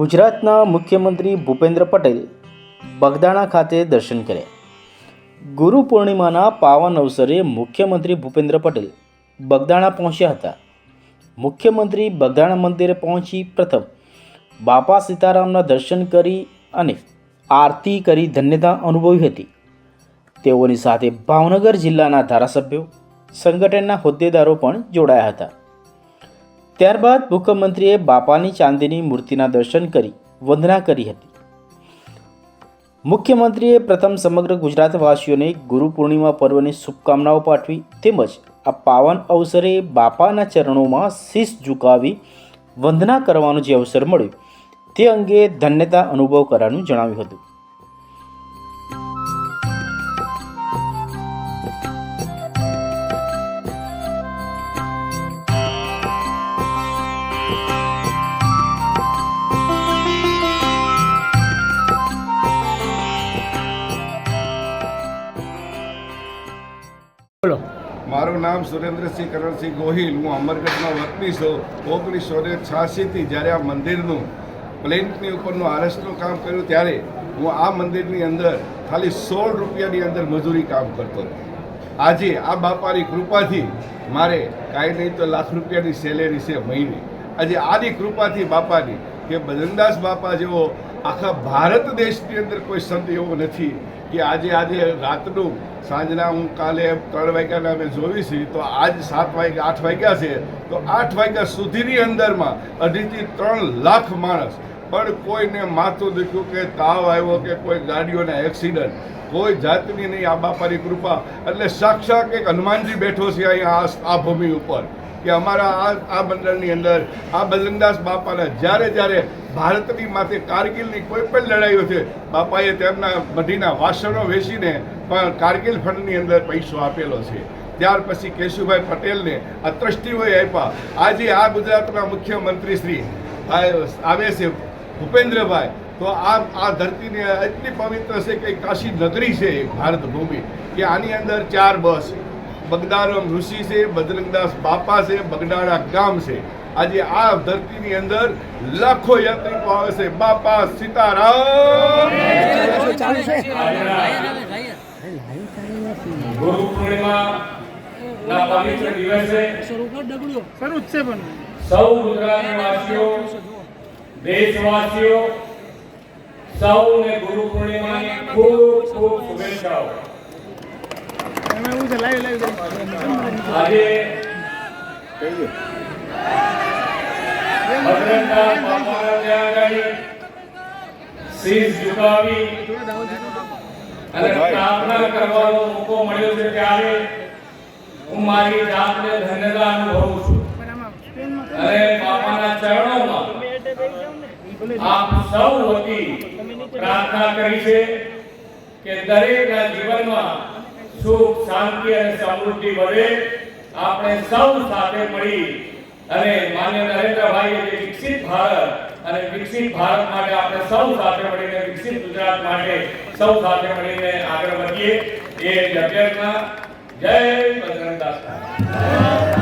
ગુજરાતના મુખ્યમંત્રી ભૂપેન્દ્ર પટેલ બગદાણા ખાતે દર્શન કર્યા ગુરુ પૂર્ણિમાના પાવન અવસરે મુખ્યમંત્રી ભૂપેન્દ્ર પટેલ બગદાણા પહોંચ્યા હતા. મુખ્યમંત્રી બગદાણા મંદિરે પહોંચી પ્રથમ બાપા સીતારામના દર્શન કરી અને આરતી કરી ધન્યતા અનુભવી હતી. તેઓની સાથે ભાવનગર જિલ્લાના ધારાસભ્યો, સંગઠનના હોદ્દેદારો પણ જોડાયા હતા. ત્યારબાદ મુખ્યમંત્રીએ બાપાની ચાંદીની મૂર્તિના દર્શન કરી વંદના કરી હતી. મુખ્યમંત્રીએ પ્રથમ સમગ્ર ગુજરાતવાસીઓને ગુરુ પૂર્ણિમા પર્વની શુભકામનાઓ પાઠવી તેમજ આ પાવન અવસરે બાપાના ચરણોમાં શીશ ઝુકાવી વંદના કરવાનો જે અવસર મળ્યો તે અંગે ધન્યતા અનુભવ કરવાનું જણાવ્યું હતું. બોલો. મારું નામ સુરેન્દ્રસિંહ કરણસિંહ ગોહિલ. હું અમરગઢનો વતની છું. ઓગણીસો ને છ્યાસીથી જ્યારે આ મંદિરનું પ્લેન્ટની ઉપરનું આરસનું કામ કર્યું ત્યારે હું આ મંદિરની અંદર ખાલી સોળ રૂપિયાની અંદર મજૂરી કામ કરતો આજે આ બાપાની કૃપાથી મારે કાંઈ નહીં તો લાખ રૂપિયાની સેલેરી છે મહિને. આજે આની કૃપાથી બાપાની કે બદનદાસ બાપા જેવો આખા ભારત દેશની અંદર કોઈ સંત એવો નથી કે આજે આજે રાતનું સાંજના હું કાલે ત્રણ વાગ્યાના અમે જોઈશી તો આજ સાત વાગ્યા, આઠ વાગ્યા છે, તો આઠ વાગ્યા સુધીની અંદરમાં અઢીથી ત્રણ લાખ માણસ. પણ કોઈને માથું દુખ્યું કે તાવ આવ્યો કે કોઈ ગાડીઓના એક્સિડન્ટ, કોઈ જાતની નહીં, આ બાપાની કૃપા. એટલે સાક્ષાત એક હનુમાનજી બેઠો છે અહીંયા આ ભૂમિ ઉપર. કે અમારા આ આ બંદરની અંદર આ બલનદાસ બાપાને જ્યારે જ્યારે ભારતની માથે કારગિલની કોઈ પણ લડાઈઓ છે, બાપાએ તેમના બધીના વાસણો વેચીને પણ કારગિલ ફંડની અંદર પૈસો આપેલો છે. ત્યાર પછી કેશુભાઈ પટેલને આ ટ્રસ્ટીઓએ આપ્યા. આજે આ ગુજરાતના મુખ્યમંત્રી શ્રી આવે છે ભૂપેન્દ્રભાઈ. તો આ આ ધરતીને એટલી પવિત્ર છે કે કાશી નગરી છે ભારત ભૂમિ કે આની અંદર ચાર બસ. બગદારમ ઋષિ છે બજરંગદાસ બાપા છે બગડાળા ગામ છે. આજે આ ધરતીની અંદર લાખો યાત્રિકો આવે છે. બાપા સીતારામ! ગુરુ પૂર્ણિમા ના પવિત્ર દિવસે સૌ ગુજરાતવાસીઓ દેશવાસીઓ સૌને ગુરુ પૂર્ણિમાની ખૂબ ખૂબ શુભેચ્છાઓ એમાં એવું છે લાઈવ લાઈવ આજે અને બાપાના ચરણોમાં સૌ વતી પ્રાર્થના કરી છે કે દરેકના જીવનમાં સુખ, શાંતિ અને સમૃદ્ધિ વધે આપણે સૌ સાથે મળી અને માન્ય નરેન્દ્રભાઈએ જે વિકસિત ભારત અને વિકસિત ભારત માટે આપણે સૌ સાથે મળીને, વિકસિત ગુજરાત માટે સૌ સાથે મળીને આગળ વધીએ. એ અભ્યર્થના. જય બજરંગદાસ